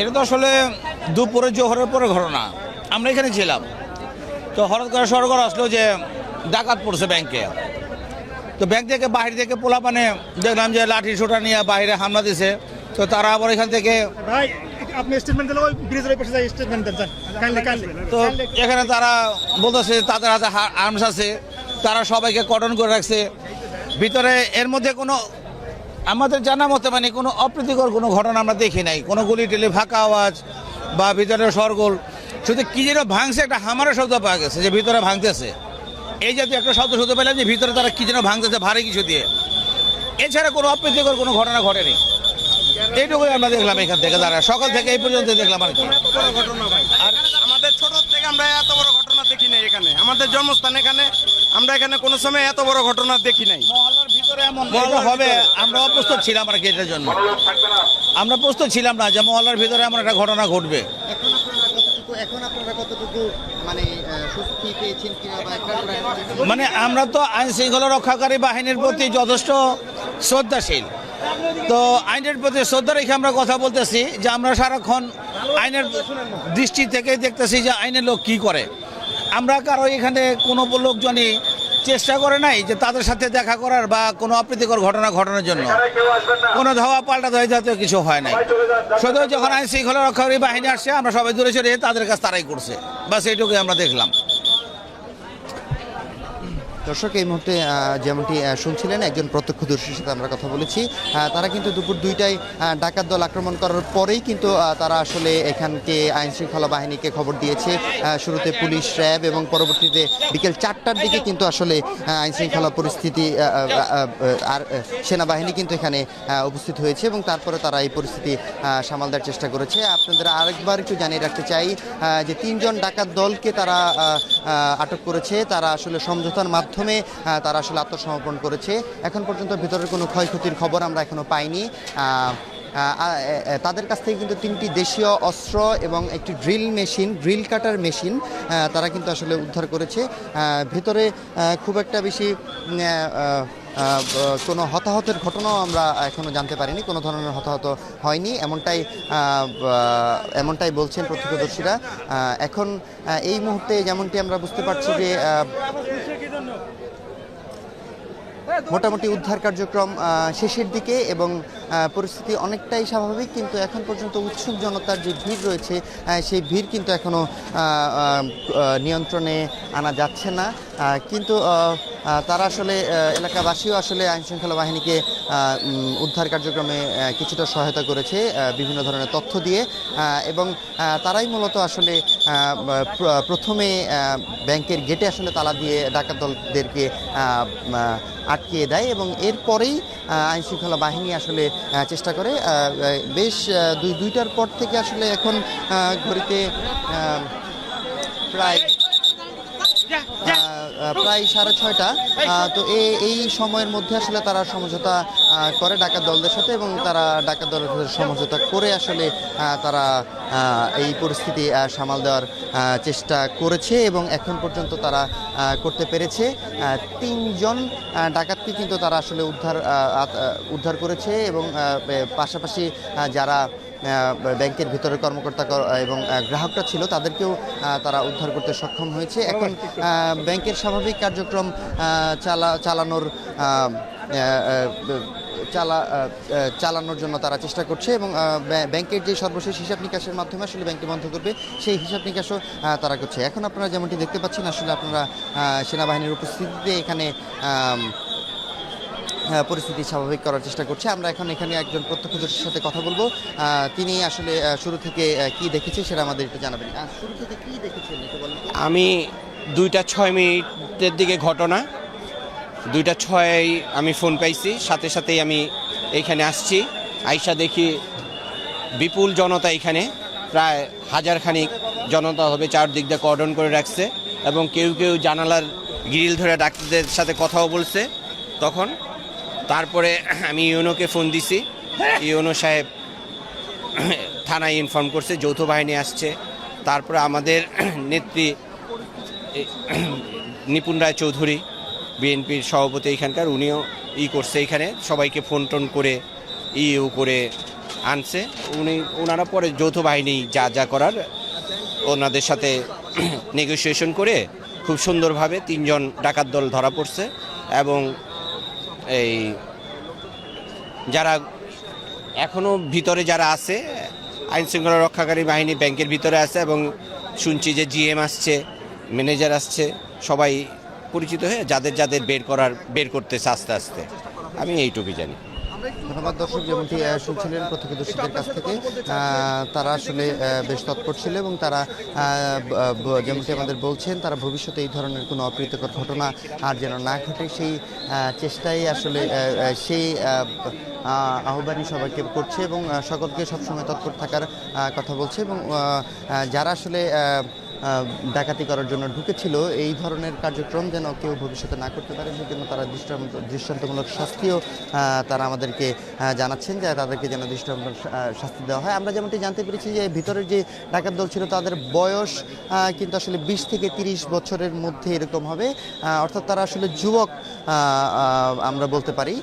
এটা তো আসলে দুপুরে জোহরের পরে ঘটনা। আমরা এখানে ছিলাম। তো হঠাৎ করে সরকার আসলো যে ডাকাত পড়ছে ব্যাংকে। তো ব্যাংক থেকে বাহির থেকে পোলা মানে দেখলাম যে লাঠি ছোটা নিয়ে বাইরে হামলা দিছে। তো তারা আবার এখান থেকে তো এখানে তারা বলতেছে তাদের হাতে আর্মস আছে। তারা সবাইকে কটন করে রাখছে। ভিতরে এর মধ্যে কোনো আমাদের জানা মতে মানে কোনো অপ্রীতিকর কোনো ঘটনা আমরা দেখি নাই। কোনো গুলি টেলি ফাঁকা আওয়াজ বা ভিতরে সরগোল। শুধু কি যেন ভাঙছে একটা হামারের শব্দ পাওয়া গেছে যে ভিতরে ভাঙতেছে। এই জাতীয় একটা শব্দ শুনতে পেলাম যে ভিতরে তারা কি যেন ভাঙতেছে ভারী কিছু দিয়ে। এছাড়া কোনো অপ্রীতিকর কোনো ঘটনা ঘটেনি। এইটুকুই আমরা দেখলাম এখান থেকে দাঁড়া সকাল থেকে এই পর্যন্ত দেখলাম আর কি। আর আমাদের ছোট থেকে আমরা এত বড় ঘটনা দেখি নাই এখানে। আমাদের জন্মস্থান এখানে। আমরা এখানে কোনো সময় এত বড় ঘটনা দেখি নাই। হবে আমরা অপ্রস্তুত ছিলাম আর কি এটার জন্য। আমরা প্রস্তুত ছিলাম না যে মহল্লার ভিতরে এমন একটা ঘটনা ঘটবে। এখন আপনারা কতটুকু এখন আপনারা কতটুকু মানে স্বস্তি পেয়েছেন কিনা বা মানে আমরা তো আইন শৃঙ্খলা রক্ষাকারী বাহিনীর প্রতি যথেষ্ট শ্রদ্ধাশীল। তো আইনের প্রতি শ্রদ্ধা রেখে আমরা কথা বলতেছি যে আমরা সারাক্ষণ আইনের দৃষ্টি থেকে দেখতেছি যে আইনের লোক কি করে। আমরা কারও এখানে কোনো লোকজনই চেষ্টা করে নাই যে তাদের সাথে দেখা করার বা কোনো অপ্রীতিকর ঘটনা ঘটানোর জন্য। কোনো ধাওয়া পাল্টা ধোয়া জাতীয় কিছু হয় নাই। শুধু যখন আইন শৃঙ্খলা রক্ষাকারী বাহিনী আসছে, আমরা সবাই দূরে সরে তাদের কাছে তারাই করছে। বাস এইটুকুই আমরা দেখলাম। দর্শক এই মুহূর্তে যেমনটি শুনছিলেন একজন প্রত্যক্ষদর্শীর সাথে আমরা কথা বলেছি। তারা কিন্তু দুপুর দুইটায় ডাকাত দল আক্রমণ করার পরেই কিন্তু তারা আসলে এখানকে আইন শৃঙ্খলা বাহিনীকে খবর দিয়েছে। শুরুতে পুলিশ র্যাব এবং পরবর্তীতে বিকেল চারটার দিকে কিন্তু আসলে আহ, আইন শৃঙ্খলা পরিস্থিতি আর সেনাবাহিনী কিন্তু এখানে উপস্থিত হয়েছে এবং তারপরে তারা এই পরিস্থিতি সামাল দেওয়ার চেষ্টা করেছে। আপনাদের আরেকবার একটু জানিয়ে রাখতে চাই যে তিনজন ডাকাত দলকে তারা আটক করেছে। তারা আসলে সমঝোতার মাধ্যমে আহ, তারা আসলে আত্মসমর্পণ করেছে। এখন পর্যন্ত ভিতরের কোনো ক্ষয়ক্ষতির খবর আমরা এখনও পাইনি। তাদের কাছ থেকে কিন্তু তিনটি দেশীয় অস্ত্র এবং একটি drill machine drill cutter machine তারা কিন্তু আসলে উদ্ধার করেছে। ভেতরে খুব একটা বেশি কোনো হতাহতের ঘটনাও আমরা এখনও জানতে পারিনি। কোনো ধরনের হতাহত হয়নি। এমনটাই এমনটাই বলছেন প্রত্যক্ষদর্শীরা এখন এই মুহূর্তে যেমনটি আমরা বুঝতে পারছি যে মোটামুটি উদ্ধার কার্যক্রম শেষের দিকে এবং পরিস্থিতি অনেকটাই স্বাভাবিক, কিন্তু এখন পর্যন্ত উৎসুক জনতার যে ভিড় রয়েছে সেই ভিড় কিন্তু এখনও নিয়ন্ত্রণে আনা যাচ্ছে না। কিন্তু তারা আসলে এলাকাবাসীও আসলে আইন শৃঙ্খলা বাহিনীকে উদ্ধার কার্যক্রমে কিছুটা সহায়তা করেছে বিভিন্ন ধরনের তথ্য দিয়ে। এবং তারাই মূলত আসলে প্রথমে ব্যাংকের গেটে আসলে তালা দিয়ে ডাকাত দলদেরকে আটকিয়ে দেয় এবং এরপরেই আইন শৃঙ্খলা বাহিনী আসলে চেষ্টা করে। বেশ দুই দুইটার পর থেকে আসলে এখন ঘড়িতে প্রায় প্রায় সাড়ে ছয়টা। তো এই সময়ের মধ্যে আসলে তারা সমঝোতা করে ডাকাত দলদের সাথে এবং তারা ডাকাত দলের সাথে সমঝোতা করে আসলে তারা এই পরিস্থিতি সামাল দেওয়ার চেষ্টা করেছে এবং এখন পর্যন্ত তারা করতে পেরেছে। তিনজন ডাকাতকে কিন্তু তারা আসলে উদ্ধার উদ্ধার করেছে এবং পাশাপাশি যারা ব্যাংকের ভিতরে কর্মকর্তা এবং গ্রাহকরা ছিল, তাদেরকেও তারা উদ্ধার করতে সক্ষম হয়েছে। এখন ব্যাংকের স্বাভাবিক কার্যক্রম চালা, চালানোর চালা চালানোর জন্য তারা চেষ্টা করছে এবং ব্যাংকের যে সর্বশেষ হিসাব নিকাশের মাধ্যমে আসলে ব্যাংকটি বন্ধ করবে, সেই হিসাব নিকাশও তারা করছে। এখন আপনারা যেমনটি দেখতে পাচ্ছেন, আসলে আপনারা সেনাবাহিনীর উপস্থিতিতে এখানে পরিস্থিতি স্বাভাবিক করার চেষ্টা করছে। আমরা এখন এখানে একজন প্রত্যক্ষদর্শীর সাথে কথা বলব। তিনি আসলে শুরু থেকে কি দেখেছে সেটা আমাদের একটু জানাবেন। শুরু থেকে কি দেখেছেন একটু আমি দুইটা ছয় মিনিটের দিকে ঘটনা, দুইটা ছয় আমি ফোন পাইছি, সাথে সাথেই আমি এইখানে আসছি। আইসা দেখি বিপুল জনতা এখানে, প্রায় হাজার খানিক জনতা হবে চারদিক দিয়ে কর্ডন করে রাখছে এবং কেউ কেউ জানালার গ্রিল ধরে ডাক্তারদের সাথে কথাও বলছে। তখন তারপরে আমি ইউনোকে ফোন দিছি। ইউনো সাহেব থানায় ইনফর্ম করছে, যৌথ বাহিনী আসছে। তারপরে আমাদের নেত্রী নিপুণ রায় চৌধুরী, বিএনপির সভাপতি এখানকার, উনিও ই করছে এখানে। সবাইকে ফোন টোন করে ইউ করে আনছে। উনি ওনারা পরে যৌথ বাহিনী যা যা করার, ওনাদের সাথে নেগোসিয়েশন করে খুব সুন্দরভাবে তিনজন ডাকাত দল ধরা পড়ছে এবং এই যারা এখনও ভিতরে যারা আছে, আইন শৃঙ্খলা রক্ষাকারী বাহিনী ব্যাংকের ভিতরে আছে এবং শুনছি যে জিএম আসছে, ম্যানেজার আসছে, সবাই পরিচিত হয়ে যাদের যাদের বের করার, বের করতেছে আস্তে আস্তে। আমি এইটুকুই জানি। ধন্যবাদ দর্শক যেমনটি শুনছিলেন প্রত্যক্ষদর্শীদের কাছ থেকে তারা আসলে বেশ তৎপর ছিল এবং তারা যেমনটি আমাদের বলছেন তারা ভবিষ্যতে এই ধরনের কোনো অপ্রীতিকর ঘটনা আর যেন না ঘটে সেই চেষ্টাই আসলে সেই আহ, আহ, আহ্বানই সবাইকে করছে এবং সকলকে সবসময় তৎপর থাকার কথা বলছে এবং যারা আসলে ডাকাতি করার জন্য ঢুকেছিল। এই ধরনের কার্যক্রম যেন কেউ ভবিষ্যতে না করতে পারে সেজন্য তারা দৃষ্টান্ত দৃষ্টান্তমূলক শাস্তিও তারা আমাদেরকে জানাচ্ছেন যে তাদেরকে যেন দৃষ্টান্তমূলক শাস্তি দেওয়া হয়। আমরা যেমনটি জানতে পেরেছি যে ভিতরের যে ডাকাত দল ছিল তাদের বয়স কিন্তু আসলে বিশ থেকে তিরিশ বছরের মধ্যে এরকম হবে। অর্থাৎ তারা আসলে যুবক আমরা বলতে পারি।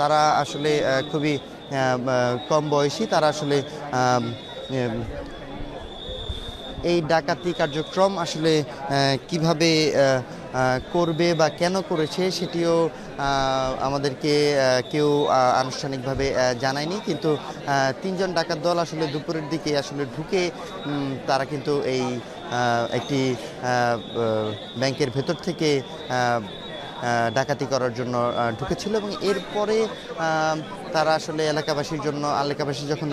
তারা আসলে খুবই কম বয়সী। তারা আসলে এই ডাকাতি কার্যক্রম আসলে কীভাবে করবে বা কেন করেছে সেটিও আমাদেরকে কেউ আনুষ্ঠানিকভাবে জানায়নি। কিন্তু তিনজন ডাকাত দল আসলে দুপুরের দিকে আসলে ঢুকে তারা কিন্তু এই একটি ব্যাংকের ভেতর থেকে ডাকাতি করার জন্য ঢুকেছিল এবং এরপরে তারা আসলে এলাকাবাসীর জন্য, এলাকাবাসী যখন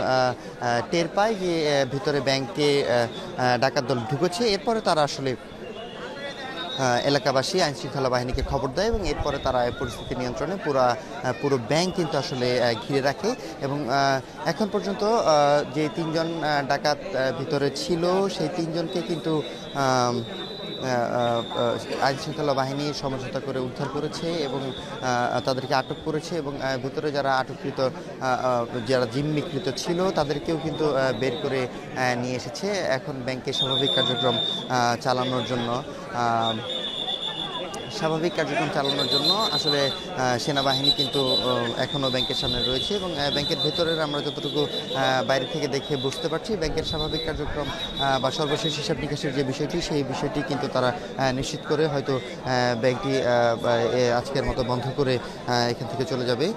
টের পায় যে ভিতরে ব্যাংকে ডাকাত দল ঢুকেছে, এরপরে তারা আসলে এলাকাবাসী আইন শৃঙ্খলা বাহিনীকে খবর দেয় এবং এরপরে তারা পরিস্থিতি নিয়ন্ত্রণে পুরো পুরো ব্যাংক কিন্তু আসলে ঘিরে রাখে এবং এখন পর্যন্ত যে তিনজন ডাকাত ভিতরে ছিল, সেই তিনজনকে কিন্তু আইন শৃঙ্খলা বাহিনী সমঝোতা করে উদ্ধার করেছে এবং তাদেরকে আটক করেছে এবং ভেতরে যারা আটককৃত যারা জিম্মিকৃত ছিল তাদেরকেও কিন্তু বের করে নিয়ে এসেছে। এখন ব্যাংকের স্বাভাবিক কার্যক্রম চালানোর জন্য স্বাভাবিক কার্যক্রম চালানোর জন্য আসলে সেনাবাহিনী কিন্তু এখনও ব্যাংকের সামনে রয়েছে এবং ব্যাংকের ভেতরের আমরা যতটুকু বাইরে থেকে দেখে বুঝতে পারছি, ব্যাংকের স্বাভাবিক কার্যক্রম বা সর্বশেষ হিসাব নিকাশের যে বিষয়টি, সেই বিষয়টি কিন্তু তারা নিশ্চিত করে হয়তো ব্যাংকটি আজকের মতো বন্ধ করে এখান থেকে চলে যাবে।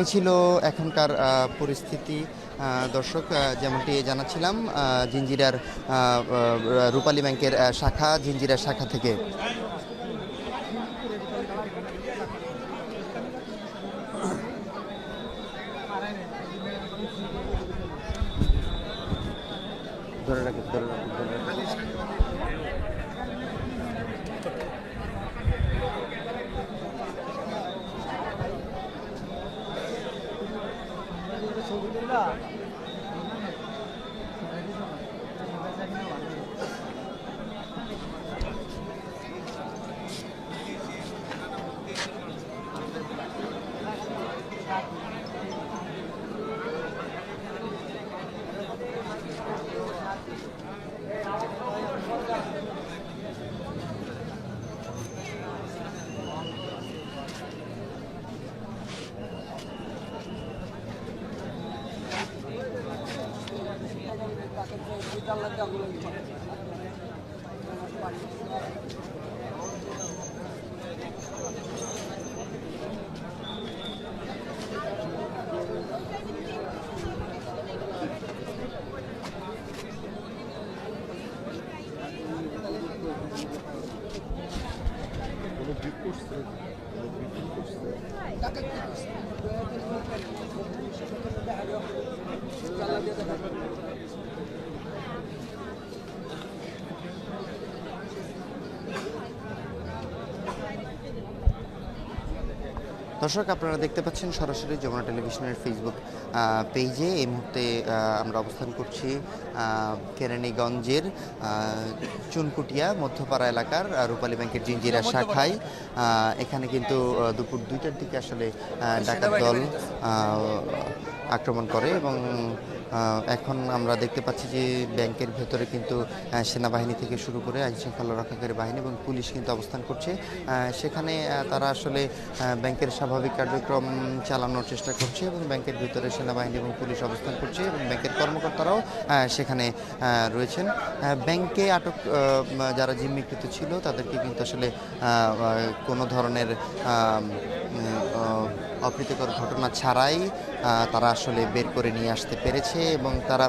এই ছিল এখনকার পরিস্থিতি। দর্শক যেমনটি জানাচ্ছিলাম জিঞ্জিরার রূপালী ব্যাংকের শাখা, জিঞ্জিরার শাখা থেকে। ধরে রাখি ধরে রাখি, ধরে রাখুন দর্শক আপনারা দেখতে পাচ্ছেন সরাসরি যমুনা টেলিভিশনের ফেসবুক পেজে এই মুহূর্তে আমরা অবস্থান করছি কেরানীগঞ্জের চুনকুটিয়া মধ্যপাড়া এলাকার রূপালী ব্যাংকের জিঞ্জিরা শাখায়। এখানে কিন্তু দুপুর দুইটার দিকে আসলে ডাকাত দল আক্রমণ করে এবং এখন আমরা দেখতে পাচ্ছি যে ব্যাংকের ভেতরে কিন্তু সেনাবাহিনী থেকে শুরু করে আইন শৃঙ্খলা রক্ষাকারী বাহিনী এবং পুলিশ কিন্তু অবস্থান করছে। সেখানে তারা আসলে ব্যাংকের স্বাভাবিক কার্যক্রম চালানোর চেষ্টা করছে এবং ব্যাংকের ভিতরে সেনাবাহিনী এবং পুলিশ অবস্থান করছে এবং ব্যাংকের কর্মকর্তারাও সেখানে রয়েছেন। ব্যাংকে আটক যারা জিম্মিকৃত ছিল, তাদেরকে কিন্তু আসলে কোনো ধরনের অপ্রীতিকর ঘটনা ছাড়াই তারা আসলে বের করে নিয়ে আসতে পেরেছে এবং তারা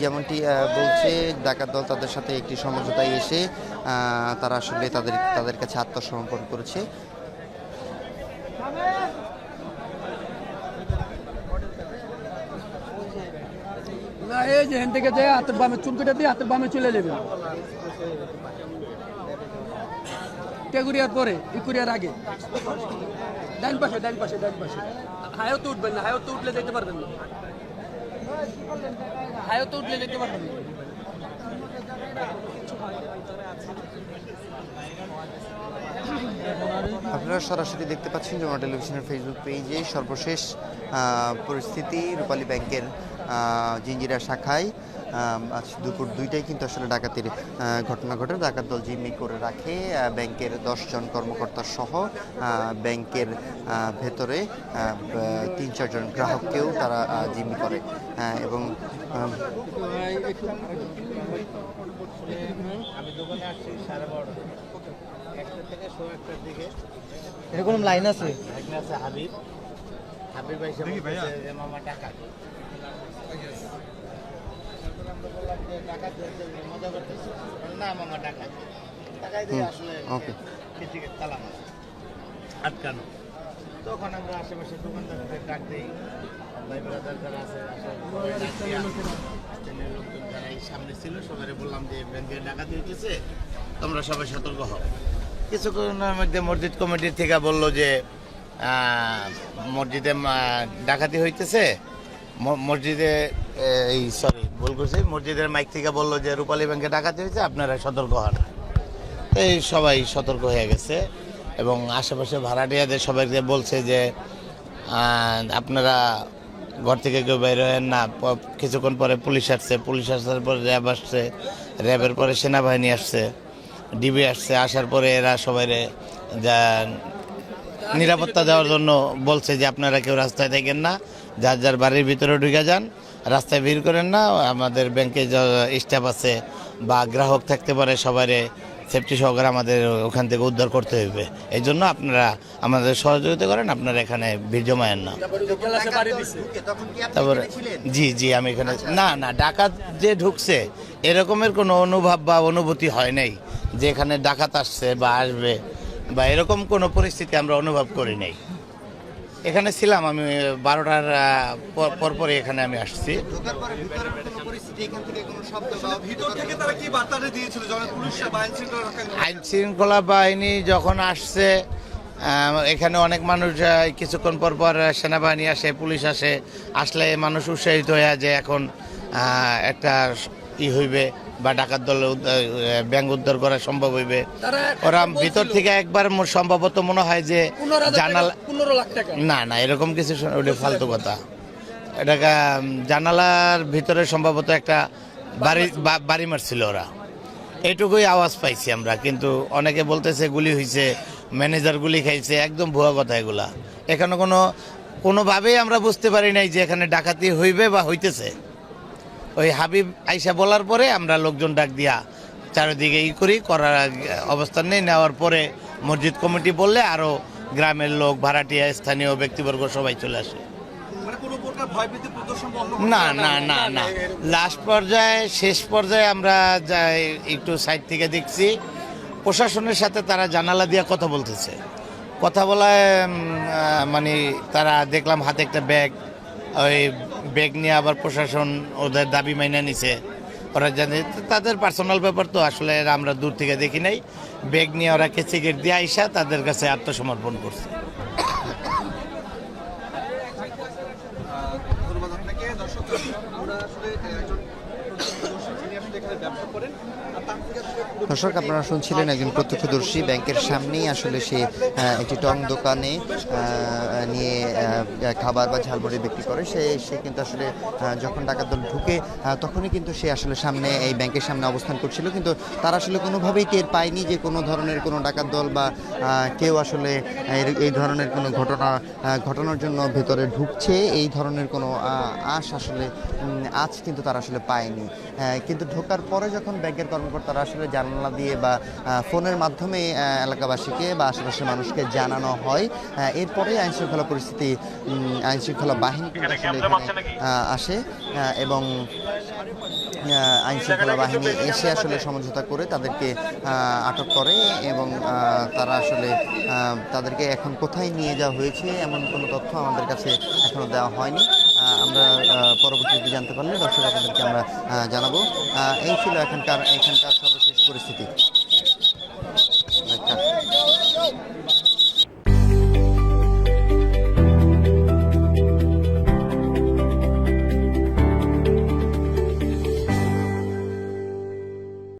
যেমনটি বলছে, ডাকাত দল তাদের সাথে একটি সমঝোতায় এসে তারা আসলে তাদের তাদের কাছে আত্মসমর্পণ করেছে। এই যে হেন থেকে যায় হাতের বামে চুল কেটে দিয়ে হাতের বামে চলে যাবে। টেগুরিয়ার পরে ইকুরিয়ার আগে। ডান পাশে ডান পাশে ডান পাশে। হায়ও তো উঠবেন না হায়ও তো উঠলে যেতে পারবেন না। হায়ও তো উঠলে যেতে পারবেন না। আপনারা সরাসরি দেখতে পাচ্ছেন জমা টেলিভিশনের ফেসবুক পেজে সর্বশেষ পরিস্থিতি রূপালী ব্যাংকের আহ, জিঞ্জিরা শাখায়। আজ দুপুর দুইটায় কিন্তু আসলে ডাকাতির ঘটনা ঘটে। ডাকাত দল জিম্মি করে রাখে ব্যাংকের দশজন কর্মকর্তা সহ ব্যাংকের ভেতরে তিন চারজন গ্রাহককেও তারা জিম্মি করে। এবং আম, এরকম লাইন আছে? আটকানো তখন আমরা আশেপাশে দোকানদারদের ডাক দিই লোকজন এই সামনে ছিল সবাই বললাম যে ডাকাতি হইতেছে। তোমরা সবাই সতর্ক হও কিছুক্ষণের মধ্যে মসজিদ কমিটির থেকে বলল যে মসজিদে ডাকাতি হইতেছে মসজিদে এই সরি ভুল করছি। মসজিদের মাইক থেকে বলল যে রূপালী ব্যাংকে ডাকাতি হয়েছে, আপনারা সতর্ক হন। এই সবাই সতর্ক হয়ে গেছে এবং আশেপাশে ভাড়াটিয়াদের সবাইকে বলছে যে আপনারা ঘর থেকে কেউ বের হয়েন না। কিছুক্ষণ পরে পুলিশ আসছে। পুলিশ আসার পরে র্যাব আসছে। র্যাবের পরে সেনাবাহিনী আসছে। ডিবি আসছে। আসার পরে এরা সবাই যা নিরাপত্তা দেওয়ার জন্য বলছে যে, আপনারা কেউ রাস্তায় থাকেন না। যার যার বাড়ির ভিতরে ঢুকে যান। রাস্তায় ভিড় করেন না আমাদের ব্যাংকে যে স্টাফ আছে বা গ্রাহক থাকতে পারে সবাই সেফটি সহকারে আমাদের ওখান থেকে উদ্ধার করতে হইবে। এই জন্য আপনারা আমাদের সহযোগিতা করেন আপনারা এখানে ভিড় জমায়েন না। তারপরে জি জি আমি এখানে না না ডাকাত যে ঢুকছে এরকমের কোনো অনুভব বা অনুভূতি হয় নাই যে এখানে ডাকাত আসছে বা আসবে বা এরকম কোনো পরিস্থিতি আমরা অনুভব করি নাই। এখানে ছিলাম আমি বারোটার পর পরে এখানে আমি আসছি। ঢোকার পরে ভিতরের কোনো পরিস্থিতি এখান থেকে কোনো শব্দ বা ভিতর থেকে তারা কি বার্তাটা দিয়েছিল? যখন পুলিশ বা আইন শৃঙ্খলা রক্ষা আইন শৃঙ্খলা বাহিনী যখন আসছে এখানে অনেক মানুষ কিছুক্ষণ পর পর সেনাবাহিনী আসে পুলিশ আসে। আসলে মানুষ উৎসাহিত হয়ে যে এখন একটা ই হইবে। বা ডাকাত দল ব্যাংক উদ্ধার করা সম্ভব হইবে। ওরা ভিতর থেকে একবার সম্ভবত মনে হয় যে জানালা পনেরো লাখ টাকা। না না এরকম কিছু শোনা- ওটা ফালতু কথা। এটাকা জানালার ভিতরে সম্ভবত একটা বাড়ি বাড়ি মারছিল। ওরা। এটুকুই আওয়াজ পাইছি আমরা কিন্তু অনেকে বলতেছে গুলি হয়েছে ম্যানেজার গুলি খাইছে একদম ভুয়া কথা এগুলা। এখানে কোনো কোনোভাবেই আমরা বুঝতে পারি নাই যে এখানে ডাকাতি হইবে বা হইতেছে। ওই হাবিব আইসা বলার পরে আমরা লোকজন ডাক দিয়া চারিদিকে ই করি করার অবস্থান নেই। নেওয়ার পরে মসজিদ কমিটি বললে আরও গ্রামের লোক ভাড়াটিয়া স্থানীয় ব্যক্তিবর্গ সবাই চলে আসে। মানে না না? না না লাস্ট পর্যায়ে শেষ পর্যায়ে আমরা যাই একটু সাইড থেকে দেখছি প্রশাসনের সাথে তারা জানালা দিয়ে কথা বলতেছে। কথা বলায় মানে তারা দেখলাম হাতে একটা ব্যাগ ওই ব্যাগ নিয়ে আবার প্রশাসন ওদের দাবি মাইনে নিছে। ওরা জানে, তাদের পার্সোনাল ব্যাপার তো, আসলে আমরা দূর থেকে দেখি নাই। ব্যাগ নিয়ে ওরা কেচে দিয়ে আইসা তাদের কাছে আত্মসমর্পণ করছে ধন্যবাদ আপনাকে দর্শক আমরা আসলে একজন প্রত্যক্ষদর্শী যিনি আসলে এখানে ব্যবসা করেন আর তার থেকে দর্শক, আপনারা শুনছিলেন একজন প্রত্যক্ষদর্শী ব্যাংকের সামনেই আসলে সে একটি টং দোকানে নিয়ে খাবার বা ঝালমুড়ি বিক্রি করে। সে সে কিন্তু আসলে যখন ডাকাত দল ঢুকে তখনই কিন্তু সে আসলে সামনে, এই ব্যাংকের সামনে অবস্থান করছিল। কিন্তু তারা আসলে কোনোভাবেই টের পায়নি যে কোনো ধরনের কোনো ডাকাত দল বা কেউ আসলে এই- ধরনের কোনো ঘটনা ঘটানোর জন্য ভেতরে ঢুকছে। এই ধরনের কোনো আশ আসলে আজ কিন্তু তারা আসলে পায়নি। কিন্তু ঢোকার পরে যখন ব্যাংকের কর্মকর্তারা আসলে জানালা দিয়ে বা ফোনের মাধ্যমে এলাকাবাসীকে বা আশেপাশের মানুষকে জানানো হয়। এরপরে আইন শৃঙ্খলা পরিস্থিতি আইন শৃঙ্খলা বাহিনী আসে এবং আহ, আইন শৃঙ্খলা বাহিনী এসে আসলে সমঝোতা করে তাদেরকে আটক করে এবং তারা আসলে তাদেরকে এখন কোথায় নিয়ে যাওয়া হয়েছে এমন কোনো তথ্য আমাদের কাছে এখনও দেওয়া হয়নি। আমরা পরবর্তীতে জানতে পারলে দর্শক আপনাদেরকে আমরা জানাব। এই ছিল এখানকার এখানকার সর্বশেষ পরিস্থিতি। আচ্ছা।